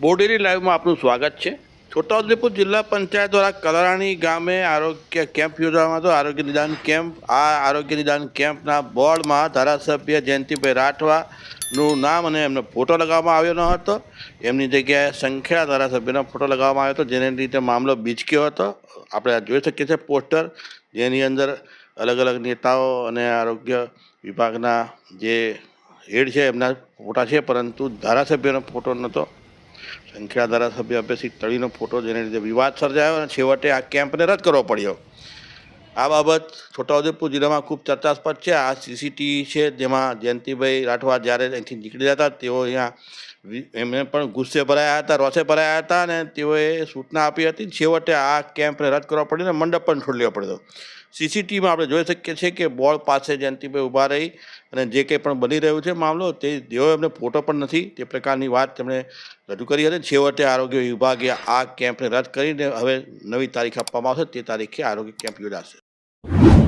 બોડેલી લાઈવમાં આપનું સ્વાગત છે. છોટાઉદેપુર જિલ્લા પંચાયત દ્વારા કલારાણી ગામે આરોગ્ય કેમ્પ યોજવામાં હતો. આરોગ્ય નિદાન કેમ્પ, આ આરોગ્ય નિદાન કેમ્પના બોર્ડમાં ધારાસભ્ય જયંતિભાઈ રાઠવાનું નામ અને એમનો ફોટો લગાવવામાં આવ્યો ન હતો. એમની જગ્યાએ સંખ્યા ધારાસભ્યનો ફોટો લગાવવામાં આવ્યો હતો. જેને લીધે મામલો બીચક્યો હતો. આપણે જોઈ શકીએ છીએ પોસ્ટર. જેની અંદર અલગ અલગ નેતાઓ અને આરોગ્ય વિભાગના જે હેડ છે એમના ફોટા છે, પરંતુ ધારાસભ્યનો ફોટો નહોતો. સંખ્યા ધારાસભ્ય અભ્યસિત તળીનો ફોટો જેને લીધે વિવાદ સર્જાયો અને છેવટે આ કેમ્પને રદ કરવો પડ્યો. આ બાબત છોટાઉદેપુર જિલ્લામાં ખૂબ ચર્ચાસ્પદ છે. આ સીસીટીવી છે જેમાં જયંતિભાઈ રાઠવા જ્યારે અહીંથી નીકળી જતા તેઓ અહીંયા એમને પણ ગુસ્સે ભરાયા હતા, રોષે ભરાયા હતા અને તેઓએ સૂચના આપી હતી. છેવટે આ કેમ્પને રદ કરવો પડ્યો અને મંડપ પણ છોડી પડ્યો. સીસીટીવીમાં આપણે જોઈ શકીએ છીએ કે બોર્ડ પાસે જયંતિભાઈ ઊભા રહી અને જે કંઈ પણ બની રહ્યું છે મામલો, તે જેઓ એમને ફોટો પણ નથી. તે પ્રકારની વાત તેમણે રજૂ કરી હતી. છેવટે આરોગ્ય વિભાગે આ કેમ્પને રદ કરીને હવે નવી તારીખ આપવામાં આવશે. તે તારીખે આરોગ્ય કેમ્પ યોજાશે.